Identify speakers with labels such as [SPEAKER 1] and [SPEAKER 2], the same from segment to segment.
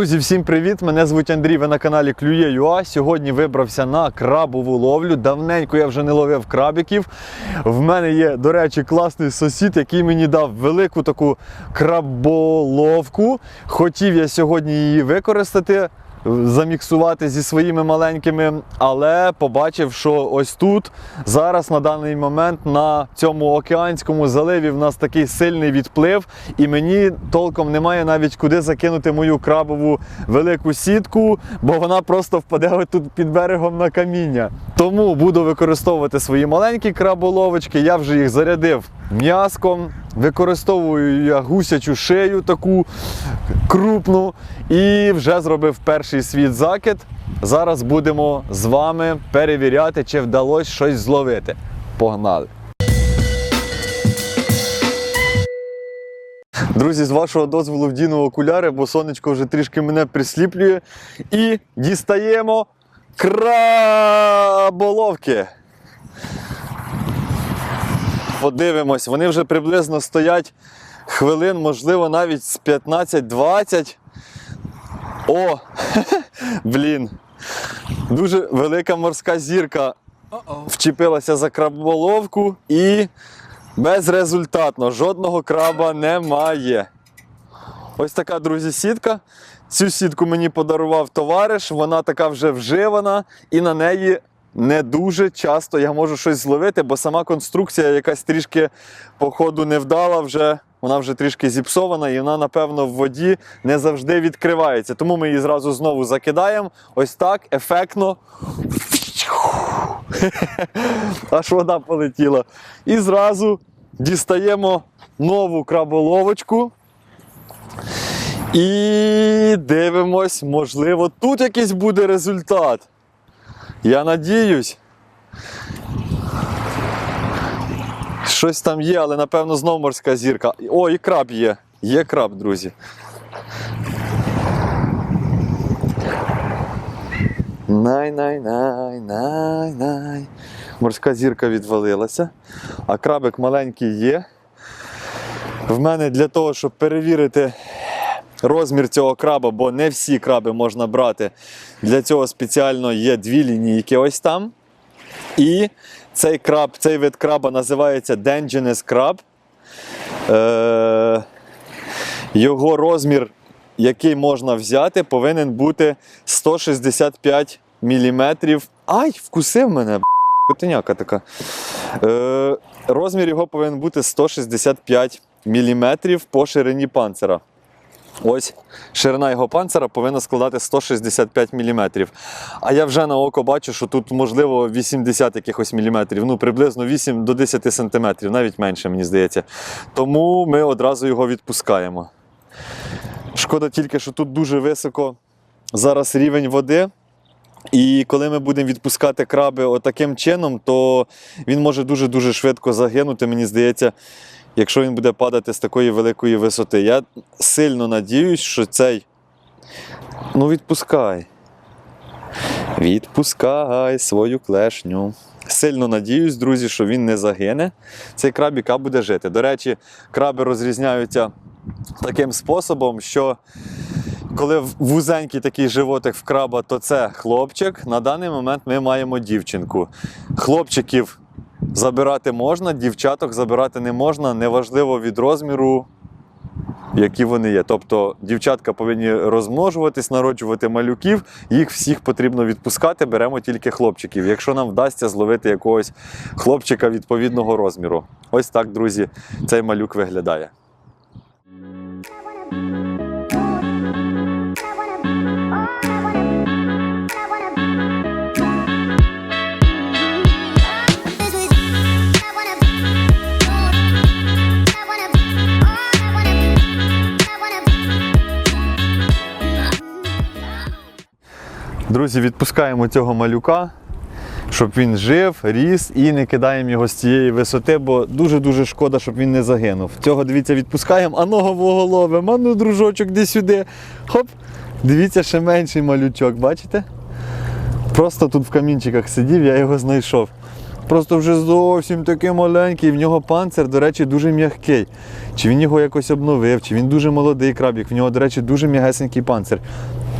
[SPEAKER 1] Друзі, всім привіт! Мене звуть Андрій, ви на каналі Клює.ua. Сьогодні вибрався на крабову ловлю. Давненько я вже не ловив крабиків. В мене є, до речі, класний сусід, який мені дав велику таку краболовку. Хотів я сьогодні її використати, заміксувати зі своїми маленькими, але побачив, що ось тут зараз на даний момент на цьому океанському заливі в нас такий сильний відплив, і мені толком немає навіть куди закинути мою крабову велику сітку, бо вона просто впаде ось тут під берегом на каміння. Тому буду використовувати свої маленькі краболовочки. Я вже їх зарядив м'яском, використовую я гусячу шею таку крупну і вже зробив перший світ закид. Зараз будемо з вами перевіряти, чи вдалося щось зловити. Погнали! Друзі, з вашого дозволу вдіну окуляри, бо сонечко вже трішки мене присліплює. І дістаємо краболовки. Подивимось, вони вже приблизно стоять хвилин, можливо, навіть з 15-20. О! Блін! Дуже велика морська зірка вчепилася за краболовку і безрезультатно жодного краба немає. Ось така, друзі, сітка. Цю сітку мені подарував товариш, вона така вже вживана, і на неї не дуже часто я можу щось зловити, бо сама конструкція якась трішки, походу, невдала вже. Вона вже трішки зіпсована і вона, напевно, в воді не завжди відкривається. Тому ми її зразу знову закидаємо. Ось так, ефектно. Аж вода полетіла. І зразу дістаємо нову краболовочку. І дивимось, можливо, тут якийсь буде результат. Я надіюсь. Щось там є, але напевно знов морська зірка. О, і краб є. Є краб, друзі. Най-най-най-най-най. Морська зірка відвалилася, а крабик маленький є. В мене для того, щоб перевірити розмір цього краба, бо не всі краби можна брати. Для цього спеціально є дві лінійки ось там. І цей краб, цей вид краба називається Dungeness Crab. Е, його розмір, який можна взяти, повинен бути 165 мм. Ай, вкусив мене, котеняка така. Е, розмір його повинен бути 165 мм по ширині панцира. Ось ширина його панцира повинна складати 165 мм. А я вже на око бачу, що тут можливо 80 якихось міліметрів, ну приблизно 8 до 10 см, навіть менше, мені здається. Тому ми одразу його відпускаємо. Шкода тільки, що тут дуже високо зараз рівень води. І коли ми будемо відпускати краби отаким чином, то він може дуже-дуже швидко загинути, мені здається, якщо він буде падати з такої великої висоти. Я сильно надіюсь, що цей. Ну, відпускай. Відпускай свою клешню. Сильно надіюсь, друзі, що він не загине. Цей крабік а буде жити. До речі, краби розрізняються таким способом, що коли вузенький такий животик в краба, то це хлопчик. На даний момент ми маємо дівчинку. Хлопчиків забирати можна, дівчаток забирати не можна, неважливо від розміру, які вони є. Тобто дівчатка повинні розмножуватись, народжувати малюків, їх всіх потрібно відпускати, беремо тільки хлопчиків, якщо нам вдасться зловити якогось хлопчика відповідного розміру. Ось так, друзі, цей малюк виглядає. Друзі, відпускаємо цього малюка, щоб він жив, ріс і не кидаємо його з цієї висоти, бо дуже-дуже шкода, щоб він не загинув. Цього, дивіться, відпускаємо, а ногового ловимо, а ну, дружочок, де сюди. Хоп! Дивіться, ще менший малючок, бачите? Просто тут в камінчиках сидів, я його знайшов. просто вже зовсім такий маленький. В нього панцир, до речі, дуже м'який. Чи він його якось обновив, чи він дуже молодий крабік. В нього, до речі, дуже м'ягесенький панцир.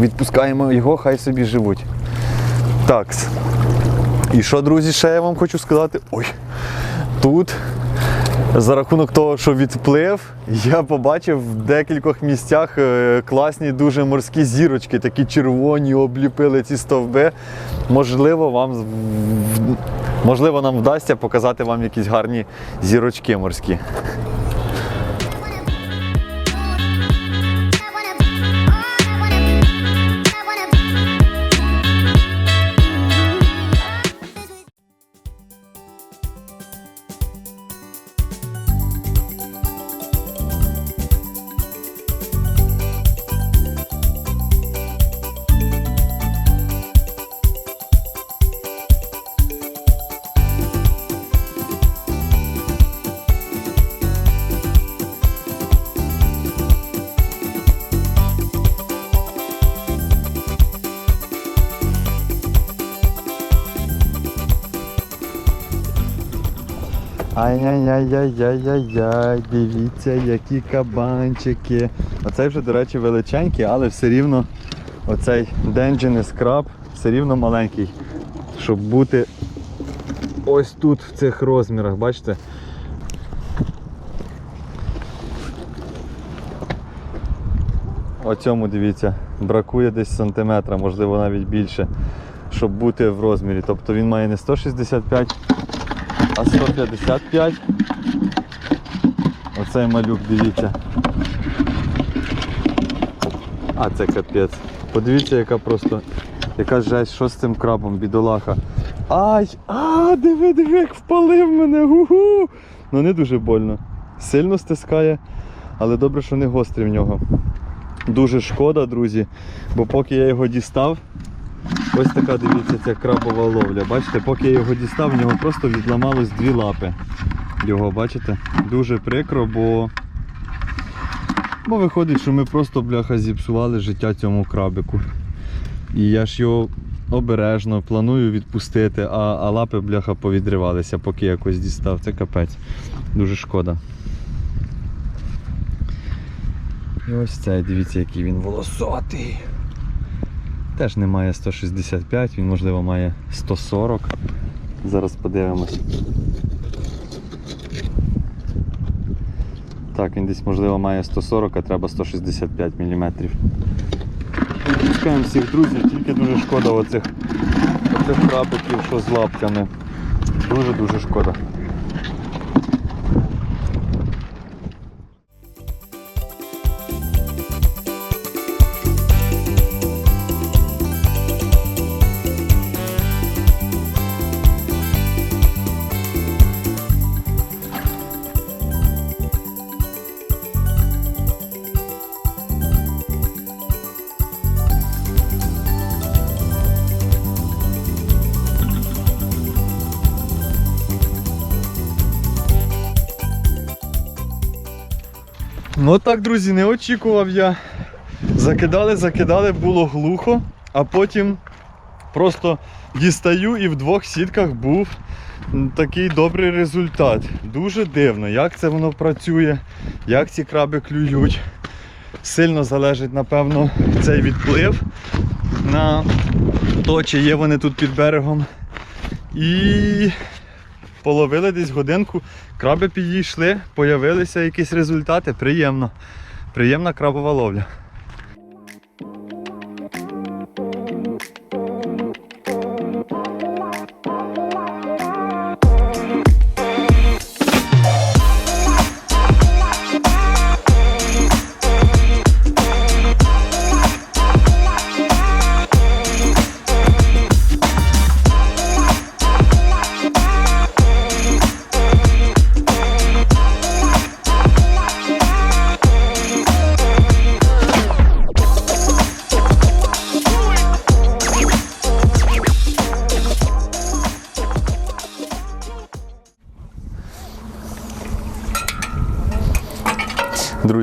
[SPEAKER 1] Відпускаємо його, хай собі живуть. Так. І що, друзі, ще я вам хочу сказати. Ой, тут за рахунок того, що відплив, я побачив в декількох місцях е, класні дуже морські зірочки, такі червоні, обліпили ці стовби. Можливо, вам можливо, нам вдасться показати вам якісь гарні зірочки морські. Ай-яй-яй-яй-яй-яй, дивіться, які кабанчики. Оцей вже, до речі, величенький, але все рівно оцей Дендженес краб все рівно маленький. Щоб бути ось тут в цих розмірах, бачите? Оцьому дивіться, бракує десь сантиметра, можливо навіть більше, щоб бути в розмірі. Тобто він має не 165, а 155. Оцей малюк, дивіться. А це капець. Подивіться, яка просто, яка жесть, що з цим крабом, бідолаха. Ай! А, диви, диви, як впалив мене! Гу-гу! Ну не дуже больно. Сильно стискає, але добре, що не гострий в нього. Дуже шкода, друзі, бо поки я його дістав, ось така дивіться ця крабова ловля. Бачите, поки я його дістав, в нього просто відламалось дві лапи. Його, бачите? Дуже прикро, бо. Бо виходить, що ми просто бляха зіпсували життя цьому крабику. І я ж його обережно планую відпустити, а, а лапи бляха повідривалися, поки якось дістав. Це капець. Дуже шкода. І ось цей, дивіться, який він волосатий. Теж не має 165, він можливо має 140. Зараз подивимось. Так, він десь можливо має 140, а треба 165 мм. Пускаємо всіх друзів, тільки дуже шкода оцих, оцих що з лапками. Дуже-дуже шкода. Ну так, друзі, не очікував я. Закидали, закидали, було глухо, а потім просто дістаю і в двох сітках був такий добрий результат. Дуже дивно, як це воно працює, як ці краби клюють. Сильно залежить, напевно, цей відплив на то, чи є вони тут під берегом. І половили десь годинку, краби підійшли, появилися якісь результати. Приємно. Приємна крабова ловля.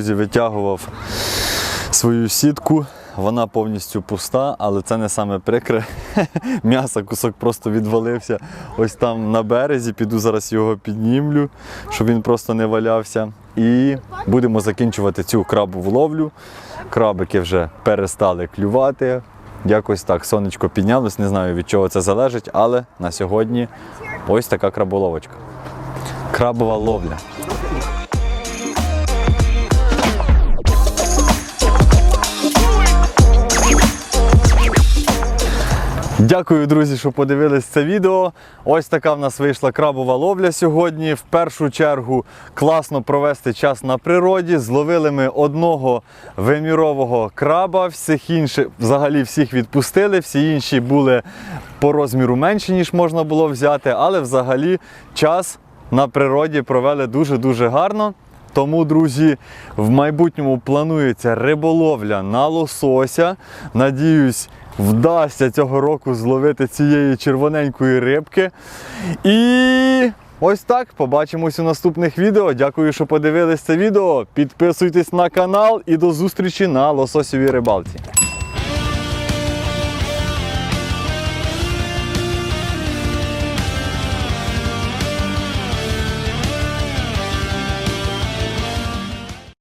[SPEAKER 1] Друзі, витягував свою сітку. Вона повністю пуста, але це не саме прикре. М'яса кусок просто відвалився ось там на березі. Піду зараз його піднімлю, щоб він просто не валявся. І будемо закінчувати цю крабову ловлю. Крабики вже перестали клювати. Якось так сонечко піднялось, не знаю від чого це залежить, але на сьогодні ось така краболовочка. Крабова ловля. Дякую, друзі, що подивились це відео. Ось така в нас вийшла крабова ловля сьогодні. В першу чергу класно провести час на природі. Зловили ми одного вимірового краба, всіх інших, взагалі всіх відпустили, всі інші були по розміру менші, ніж можна було взяти, але взагалі час на природі провели дуже-дуже гарно. Тому, друзі, в майбутньому планується риболовля на лосося. Надіюсь, вдасться цього року зловити цієї червоненької рибки. І ось так. Побачимось у наступних відео. Дякую, що подивились це відео. Підписуйтесь на канал і до зустрічі на лососівій рибалці.